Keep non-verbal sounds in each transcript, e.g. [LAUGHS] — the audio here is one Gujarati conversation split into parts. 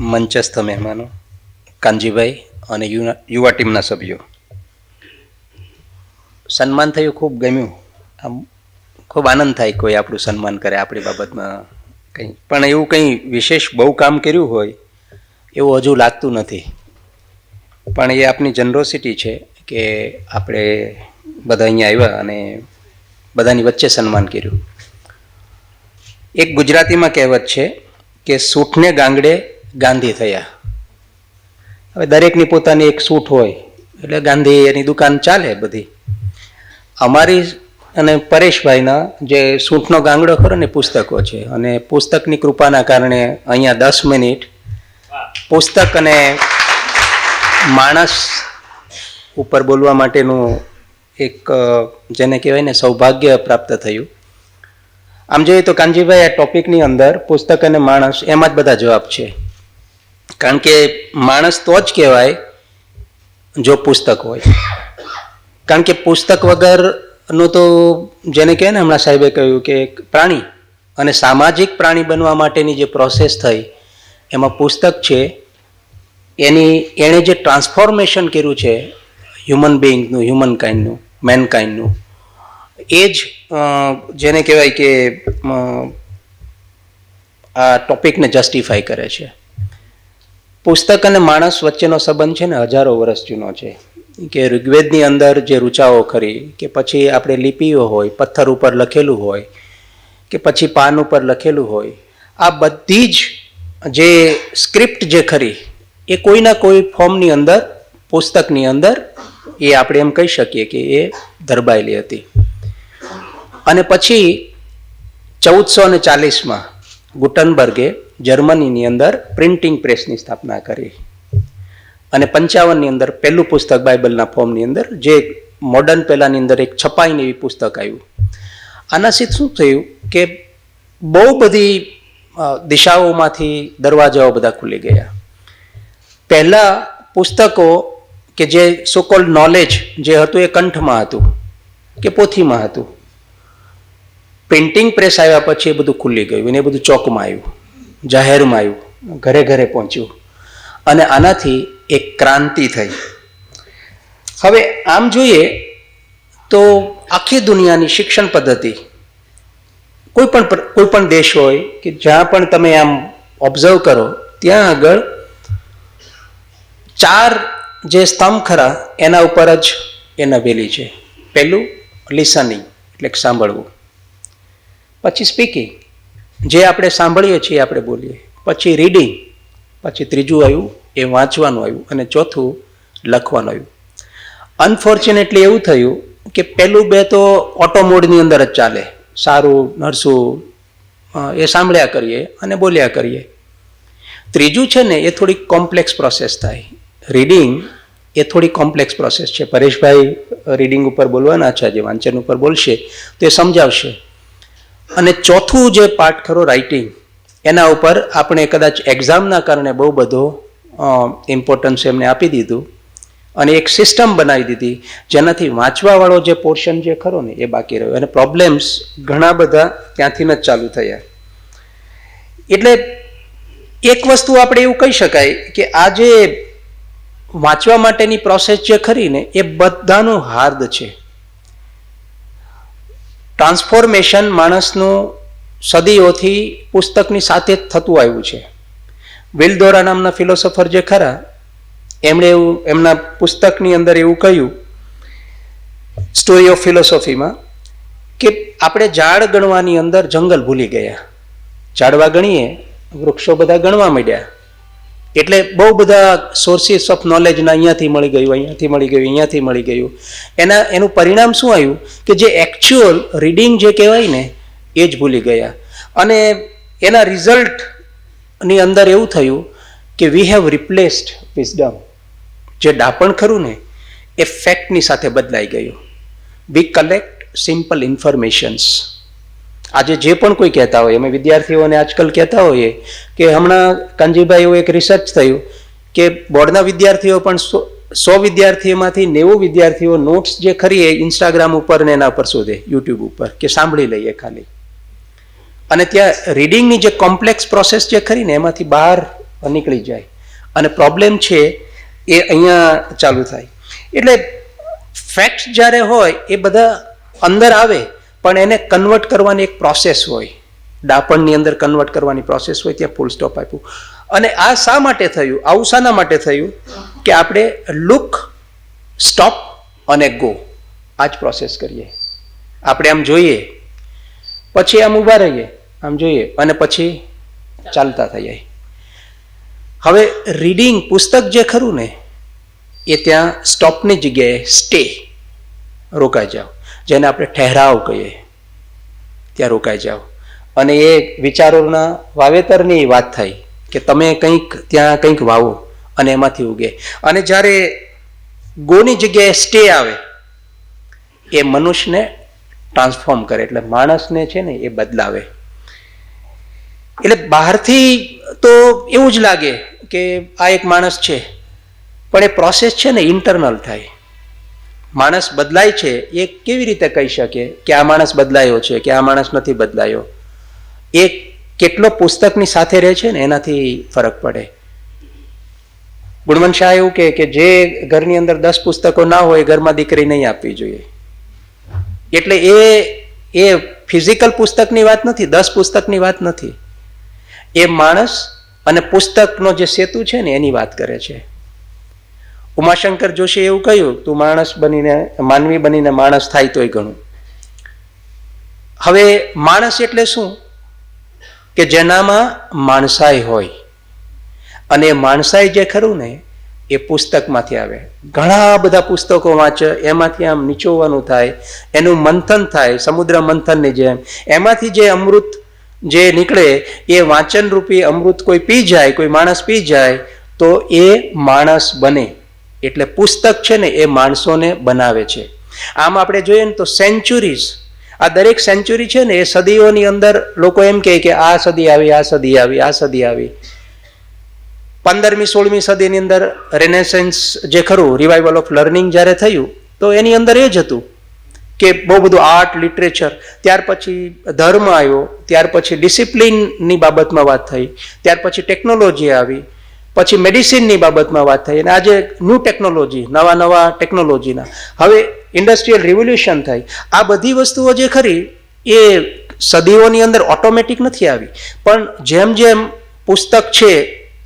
મંચસ્થ મહેમાનો, કાનજીભાઈ અને યુવા ટીમના સભ્યો. સન્માન થયું, ખૂબ ગમ્યું. આમ ખૂબ આનંદ થાય કોઈ આપણું સન્માન કરે આપણી બાબતમાં કંઈ. પણ એવું કંઈ વિશેષ બહુ કામ કર્યું હોય, એવું હજુ લાગતું નથી. પણ એ આપની જનરોસિટી છે કે આપણે બધા અહીંયા આવ્યા અને બધાની વચ્ચે સન્માન કર્યું. એક ગુજરાતીમાં કહેવત છે કે સૂઠને ગાંગડે ગાંધી થયા. હવે દરેકની પોતાની એક સૂટ હોય, એટલે ગાંધી એની દુકાન ચાલે બધી. અમારી અને પરેશભાઈના જે સૂટનો ગાંગડો ખરો ને પુસ્તકો છે, અને પુસ્તકની કૃપાના કારણે અહીંયા દસ મિનિટ પુસ્તક અને માણસ ઉપર બોલવા માટેનું એક જેને કહેવાય ને સૌભાગ્ય પ્રાપ્ત થયું. આમ જોઈએ તો કાનજીભાઈ આ ટોપિકની અંદર પુસ્તક અને માણસ એમાં જ બધા જવાબ છે. કારણ કે માણસ તો જ કહેવાય જો પુસ્તક હોય. કારણ કે પુસ્તક વગરનું તો જેને કહે ને હમણાં સાહેબે કહ્યું કે પ્રાણી અને સામાજિક પ્રાણી બનવા માટેની જે પ્રોસેસ થઈ, એમાં પુસ્તક છે, એની, એણે જે ટ્રાન્સફોર્મેશન કર્યું છે હ્યુમન બિઈંગનું હ્યુમન કાઇન્ડનું મેનકાઇન્ડનું એ જ જેને કહેવાય કે આ ટોપિકને જસ્ટિફાય કરે છે. પુસ્તક અને માણસ વચ્ચેનો સંબંધ છે ને હજારો વર્ષ જૂનો છે. કે ઋગ્વેદની અંદર જે રૂચાઓ ખરી, કે પછી આપણે લિપિઓ હોય, પથ્થર ઉપર લખેલું હોય, કે પછી પાન ઉપર લખેલું હોય, આ બધી જ જે સ્ક્રિપ્ટ જે ખરી, એ કોઈના કોઈ ફોર્મની અંદર, પુસ્તકની અંદર, એ આપણે એમ કહી શકીએ કે એ ધરબાયેલી હતી. અને પછી ચૌદસો ને ચાલીસમાં ગુટનબર્ગે જર્મનીની અંદર પ્રિન્ટિંગ પ્રેસની સ્થાપના કરી. અને પંચાવનની અંદર પહેલું પુસ્તક બાઇબલના ફોર્મની અંદર, જે મોડર્ન પહેલાંની અંદર એક છપાઈને એવી પુસ્તક આવ્યું. આનાથી શું થયું કે બહુ બધી દિશાઓમાંથી દરવાજાઓ બધા ખુલી ગયા. પહેલાં પુસ્તકો કે જે સોકોલ નોલેજ જે હતું એ કંઠમાં હતું, કે પોથીમાં હતું. પ્રિન્ટિંગ પ્રેસ આવ્યા પછી એ બધું ખુલ્લી ગયું અને એ બધું ચોકમાં આવ્યું, જાહેરમાં આવ્યું, ઘરે ઘરે પહોંચ્યું. અને આનાથી એક ક્રાંતિ થઈ. હવે આમ જોઈએ તો આખી દુનિયાની શિક્ષણ પદ્ધતિ, કોઈ પણ કોઈ પણ દેશ હોય કે જ્યાં પણ તમે આમ ઓબ્ઝર્વ કરો, ત્યાં આગળ ચાર જે સ્તંભ ખરા, એના ઉપર જ એ નવેલી છે. પહેલું લિસનિંગ એટલે સાંભળવું. પછી સ્પીકિંગ જે આપણે સાંભળીએ છીએ આપણે બોલીએ. પછી રીડિંગ પછી ત્રીજું આવ્યું, એ વાંચવાનું આવ્યું. અને ચોથું લખવાનું આવ્યું. અનફોર્ચ્યુનેટલી એવું થયું કે પહેલું બે તો ઓટો મોડની અંદર જ ચાલે. સારું, નરસું એ સાંભળ્યા કરીએ અને બોલ્યા કરીએ. ત્રીજું છે ને, એ થોડી કોમ્પ્લેક્સ પ્રોસેસ થાય. રીડિંગ એ થોડી કોમ્પ્લેક્સ પ્રોસેસ છે. પરેશભાઈ રીડિંગ ઉપર બોલવાના છે, આજે વાંચન ઉપર બોલશે. તો એ સમજાવશે. અને ચોથું જે પાઠ ખરો રાઇટિંગ એના ઉપર આપણે કદાચ એક્ઝામના કારણે બહુ બધો ઇમ્પોર્ટન્સ એમને આપી દીધું અને એક સિસ્ટમ બનાવી દીધી, જેનાથી વાંચવાવાળો જે પોર્શન જે ખરો ને એ બાકી રહ્યો. અને પ્રોબ્લેમ્સ ઘણા બધા ત્યાંથી જ ચાલુ થયા. એટલે એક વસ્તુ આપણે એવું કહી શકાય કે આ જે વાંચવા માટેની પ્રોસેસ જે ખરી ને એ બધાનું હાર્દ છે. ટ્રાન્સફોર્મેશન માણસનું સદીઓથી પુસ્તકની સાથે જ થતું આવ્યું છે. વિલદોરા નામના ફિલોસોફર જે ખરા, એમણે એવું, એમના પુસ્તકની અંદર એવું કહ્યું સ્ટોરી ઓફ ફિલોસોફીમાં કે આપણે ઝાડ ગણવાની અંદર જંગલ ભૂલી ગયા. ઝાડવા ગણીએ, વૃક્ષો બધા ગણવા માંડ્યા. એટલે બહુ બધા સોર્સિસ ઓફ નોલેજના અહીંયાથી મળી ગયું, અહીંયાથી મળી ગયું, અહીંયાથી મળી ગયું. એના, એનું પરિણામ શું આવ્યું? કે જે એકચ્યુઅલ રીડિંગ જે કહેવાય ને, એ જ ભૂલી ગયા. અને એના રિઝલ્ટની અંદર એવું થયું કે વી હેવ રિપ્લેસ્ડ વિઝડમ જે ડાપણ ખરું ને, એ ફેક્ટની સાથે બદલાઈ ગયું. વી કલેક્ટ સિમ્પલ ઇન્ફોર્મેશન્સ આજે જે પણ કોઈ કહેતા હોય, અમે વિદ્યાર્થીઓને આજકાલ કહેતા હોઈએ કે હમણાં કાનજીભાઈ એક રિસર્ચ થયું કે બોર્ડના વિદ્યાર્થીઓ પણ સો સો વિદ્યાર્થીઓમાંથી નેવું વિદ્યાર્થીઓ નોટ્સ જે ખરી એ ઇન્સ્ટાગ્રામ ઉપર ને એના પર શોધે યુટ્યુબ ઉપર, કે સાંભળી લઈએ ખાલી. અને ત્યાં રીડિંગની જે કોમ્પ્લેક્સ પ્રોસેસ જે ખરી ને એમાંથી બહાર નીકળી જાય. અને પ્રોબ્લેમ છે એ અહીંયા ચાલુ થાય. એટલે ફેક્ટ્સ જ્યારે હોય એ બધા અંદર આવે પણ એને કન્વર્ટ કરવાની એક પ્રોસેસ હોય. ડાપણની અંદર કન્વર્ટ કરવાની પ્રોસેસ હોય, ત્યાં ફૂલ સ્ટોપ આપ્યું. અને આ શા માટે થયું? આવું શાના માટે થયું કે આપણે લુક સ્ટોપ અને ગો આ જ પ્રોસેસ કરીએ. આપણે આમ જોઈએ, પછી આમ ઊભા રહીએ, આમ જોઈએ, અને પછી ચાલતા થઈએ. હવે રીડિંગ પુસ્તક જે ખરું ને, એ ત્યાં સ્ટોપની જગ્યાએ સ્ટે રોકાઈ જાઓ. જેને આપણે ઠહેરાવ કહીએ. ત્યાં રોકાઈ જાઓ. અને એ વિચારોના વાવેતરની વાત થઈ કે તમે કંઈક ત્યાં કંઈક વાવો અને એમાંથી ઉગે. અને જ્યારે ગોની જગ્યાએ સ્ટે આવે, એ મનુષ્યને ટ્રાન્સફોર્મ કરે. એટલે માણસને છે ને એ બદલાવે. એટલે બહારથી તો એવું જ લાગે કે આ એક માણસ છે. પણ એ પ્રોસેસ છે ને ઇન્ટરનલ થાય. માણસ બદલાય છે એ કેવી રીતે કહી શકે કે આ માણસ બદલાયો છે કે આ માણસ નથી બદલાયો? એ કેટલો પુસ્તકની સાથે રહે છે ને એનાથી ફરક પડે. ગુણવંત શાહ એવું કે જે ઘરની અંદર દસ પુસ્તકો ના હોય ઘરમાં દીકરી નહીં આપવી જોઈએ. એટલે એ એ ફિઝિકલ પુસ્તકની વાત નથી, દસ પુસ્તકની વાત નથી. એ માણસ અને પુસ્તકનો જે સેતુ છે ને એની વાત કરે છે. ઉમાશંકર જોશીએ એવું કહ્યું, તું માણસ બનીને, માનવી બનીને માણસ થાય તોય ઘણું. હવે માણસ એટલે શું? કે જેનામાં માણસાઈ હોય. અને માણસાઈ જે ખરું ને, એ પુસ્તકમાંથી આવે. ઘણા બધા પુસ્તકો વાંચે, એમાંથી આમ નીચોવાનું થાય, એનું મંથન થાય, સમુદ્ર મંથનની જેમ. એમાંથી જે અમૃત જે નીકળે, એ વાંચનરૂપી અમૃત કોઈ પી જાય, કોઈ માણસ પી જાય, તો એ માણસ બને. એટલે પુસ્તક છે ને એ માણસોને બનાવે છે. આમ આપણે જોઈએ ને તો સેન્ચુરીઝ આ દરેક સેન્ચુરી છે ને એ સદીઓની અંદર લોકો એમ કહે કે આ સદી આવી, આ સદી આવી, આ સદી આવી. પંદરમી, સોળમી સદીની અંદર રેનેસન્સ જે ખરું રિવાઇવલ ઓફ લર્નિંગ જ્યારે થયું, તો એની અંદર એ જ હતું કે બહુ બધું આર્ટ લિટરેચર ત્યાર પછી ધર્મ આવ્યો, ત્યાર પછી ડિસિપ્લિનની બાબતમાં વાત થઈ, ત્યાર પછી ટેકનોલોજી આવી પછી મેડિસિનની બાબતમાં વાત થઈ અને આજે ન્યૂ ટેકનોલોજી નવા નવા ટેકનોલોજીના હવે ઇન્ડસ્ટ્રીયલ રિવોલ્યુશન થઈ. આ બધી વસ્તુઓ જે ખરી, એ સદીઓની અંદર ઓટોમેટિક નથી આવી. પણ જેમ જેમ પુસ્તક છે,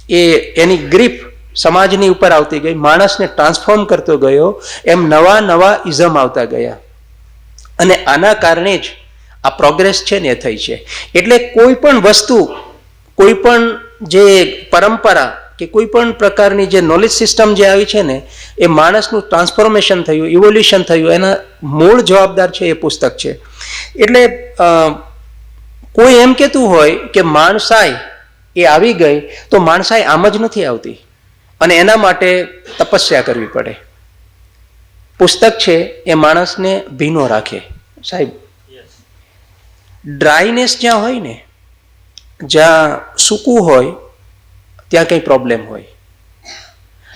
એ એની ગ્રીપ સમાજની ઉપર આવતી ગઈ, માણસને ટ્રાન્સફોર્મ કરતો ગયો, એમ નવા નવા ઇઝમ આવતા ગયા. અને આના કારણે જ આ પ્રોગ્રેસ છે ને એ થઈ છે. એટલે કોઈ પણ વસ્તુ, કોઈ પણ જે પરંપરા કે કોઈ પણ પ્રકારની જે નોલેજ સિસ્ટમ જે આવી છે ને એ માણસનું ટ્રાન્સફોર્મેશન થયું ઇવોલ્યુશન થયું એના મૂળ જવાબદાર છે એ પુસ્તક છે. એટલે કોઈ એમ કહેતું હોય કે માણસાઈ એ આવી ગઈ તો માણસાઈ આમ જ નથી આવતી. અને એના માટે તપસ્યા કરવી પડે. પુસ્તક છે એ માણસને ભીનો રાખે. સાહેબ ડ્રાયનેસ જ્યાં હોય ને જ્યાં સૂકું હોય ત્યાં કંઈ પ્રોબ્લેમ હોય.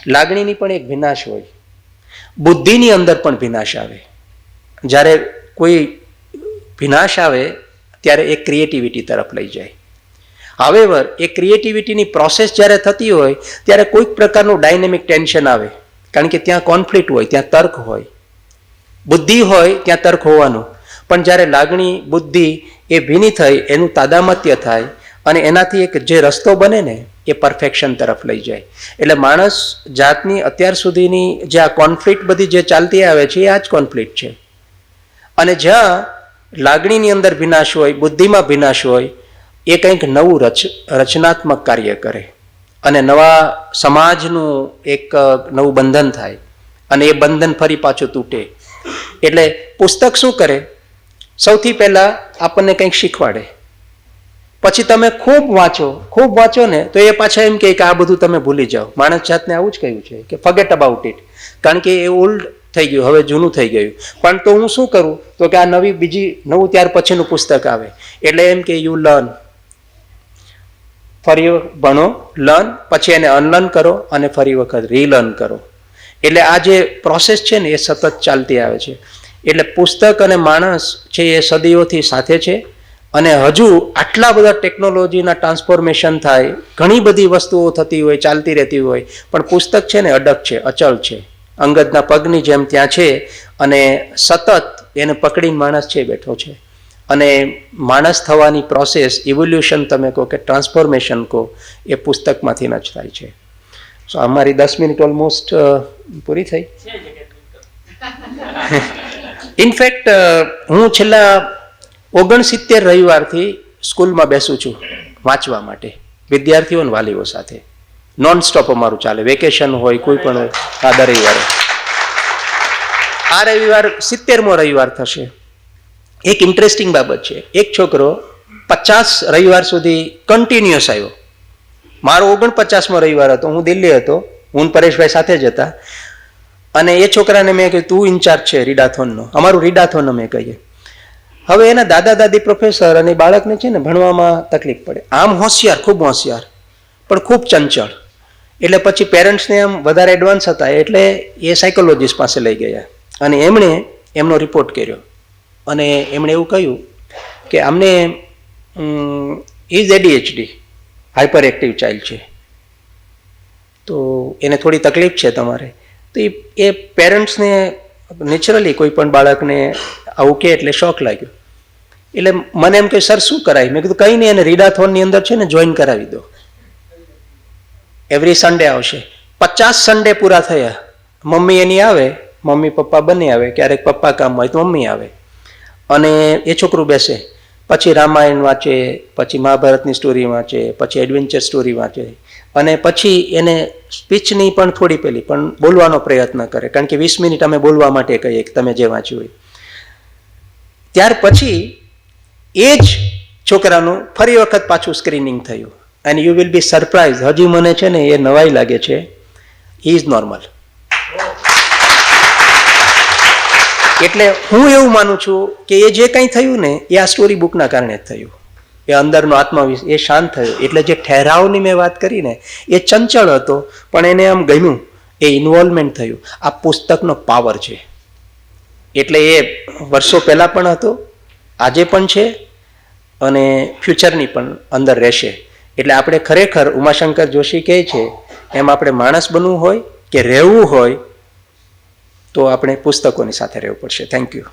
લાગણીની પણ એક વિનાશ હોય. બુદ્ધિની અંદર પણ વિનાશ આવે. જ્યારે કોઈ વિનાશ આવે, ત્યારે એ ક્રિએટિવિટી તરફ લઈ જાય. હાવેવર એ ક્રિએટિવિટીની પ્રોસેસ જ્યારે થતી હોય, ત્યારે કોઈક પ્રકારનું ડાયનેમિક ટેન્શન આવે. કારણ કે ત્યાં કોન્ફ્લિક્ટ હોય, ત્યાં તર્ક હોય. બુદ્ધિ હોય, ત્યાં તર્ક હોવાનું. પણ જ્યારે લાગણી, બુદ્ધિ એ ભીની થઈ, એનું તાદામત્ય થાય અને એનાથી એક જે રસ્તો બને ને એ પરફેક્શન તરફ લઈ જાય. એટલે માણસ જાતની અત્યાર સુધીની જે આ કોન્ફ્લિક્ટ બધી જે ચાલતી આવે છે, એ આ જ કોન્ફ્લિક્ટ છે. અને જ્યાં લાગણીની અંદર વિનાશ હોય, બુદ્ધિમાં વિનાશ હોય, એ કંઈક નવું રચ, રચનાત્મક કાર્ય કરે. અને નવા સમાજનું એક નવું બંધન થાય. અને એ બંધન ફરી પાછું તૂટે. એટલે પુસ્તક શું કરે? સૌથી પહેલાં આપણને કંઈક શીખવાડે. પછી તમે ખૂબ વાંચો ખૂબ વાંચો ને, તો એ પાછા એમ કે આ બધું તમે ભૂલી જાઓ. માણસ જાતને આવું જ કહ્યું છે કે ફગેટ અબાઉટ ઇટ કારણ કે એ ઓલ્ડ થઈ ગયું, હવે જૂનું થઈ ગયું. પણ તો હું શું કરું? તો કે આ નવી, બીજી, નવું ત્યાર પછીનું પુસ્તક આવે. એટલે એમ કે યુ લર્ન ફરી ભણો લર્ન પછી એને અનલર્ન કરો અને ફરી વખત રીલર્ન કરો. એટલે આ જે પ્રોસેસ છે ને, એ સતત ચાલતી આવે છે. એટલે પુસ્તક અને માણસ છે એ સદીઓથી સાથે છે. અને હજુ આટલા બધા ટેકનોલોજીના ટ્રાન્સફોર્મેશન થાય ઘણી બધી વસ્તુઓ થતી હોય ચાલતી રહેતી હોય પણ પુસ્તક છે ને અડગ છે અચળ છે. અંગદના પગની જેમ ત્યાં છે અને સતત એને પકડીને માણસ છે બેઠો છે. અને માણસ થવાની પ્રોસેસ ઇવોલ્યુશન તમે કહો કે ટ્રાન્સફોર્મેશન કહો એ પુસ્તકમાંથી જ થાય છે. સો અમારી દસ મિનિટ ઓલમોસ્ટ પૂરી થઈ? ઇનફેક્ટ [LAUGHS] હું છેલ્લા ઓગણસિત્તેર રવિવારથી સ્કૂલમાં બેસું છું વાંચવા માટે વિદ્યાર્થીઓ અને વાલીઓ સાથે. નોન સ્ટોપ અમારું ચાલે વેકેશન હોય, કોઈ પણ હોય, આ દર રવિવારે. આ રવિવાર, સિત્તેરમો રવિવાર થશે. એક ઇન્ટરેસ્ટિંગ બાબત છે, એક છોકરો પચાસ રવિવાર સુધી કન્ટિન્યુઅસ આવ્યો. મારો ઓગણપચાસમો રવિવાર હતો, હું દિલ્હી હતો, હું પરેશભાઈ સાથે જ હતા. અને એ છોકરાને મેં કહ્યું તું ઇન્ચાર્જ છે, રીડાથોનનો. અમારું રીડાથોન અમે કહીએ. હવે એના દાદા દાદી પ્રોફેસર અને બાળકને છે ને ભણવામાં તકલીફ પડે. આમ હોશિયાર, ખૂબ હોશિયાર, પણ ખૂબ ચંચળ. એટલે પછી પેરેન્ટ્સને આમ વધારે એડવાન્સ હતા, એટલે એ સાયકોલોજીસ્ટ પાસે લઈ ગયા. અને એમણે એમનો રિપોર્ટ કર્યો. અને એમણે એવું કહ્યું કે અમને is ADHD hyper active child છે. તો એને થોડી તકલીફ છે તમારે. તો એ પેરેન્ટ્સને નેચરલી કોઈ પણ બાળકને આવું કે એટલે શોખ લાગ્યો. એટલે મને એમ કે, સર, શું કરાય? મેં કીધું, કંઈ નહીં, એને રીડાથોનની અંદર છે ને, જોઈન કરાવી દો. એવરી સન્ડે આવશે. પચાસ સન્ડે પૂરા થયા. મમ્મી એની આવે, મમ્મી, પપ્પા બંને આવે, ક્યારેક પપ્પા કામ હોય તો મમ્મી આવે. અને એ છોકરું બેસે. પછી રામાયણ વાંચે, પછી મહાભારતની સ્ટોરી વાંચે, પછી એડવેન્ચર સ્ટોરી વાંચે. અને પછી એને સ્પીચની પણ થોડી પેલી, પણ બોલવાનો પ્રયત્ન કરે. કારણ કે વીસ મિનિટ અમે બોલવા માટે કહીએ કે તમે જે વાંચ્યું હોય. ત્યાર પછી એ જ છોકરાનું ફરી વખત પાછું સ્ક્રીનિંગ થયું. And you will be surprise હજી મને છે ને એ નવાઈ લાગે છે. ઇઝ નોર્મલ એટલે હું એવું માનું છું કે એ જે કંઈ થયું ને, એ આ સ્ટોરી બુકના કારણે જ થયું. એ અંદરનો આત્મવિશ્વાસ એ શાંત થયો. એટલે જે ઠહેરાવની મેં વાત કરી ને, એ ચંચળ હતો, પણ એને આમ ગમ્યું. એ ઇન્વોલ્વમેન્ટ થયું. આ પુસ્તકનો પાવર છે. એટલે એ વર્ષો પહેલાં પણ હતો આજે પણ છે અને ફ્યુચરની પણ અંદર રહેશે. એટલે આપણે ખરેખર ઉમાશંકર જોશી કહે છે, એમ આપણે માણસ બનવું હોય કે રહેવું હોય, તો આપણે પુસ્તકોની સાથે રહેવું પડશે. Thank you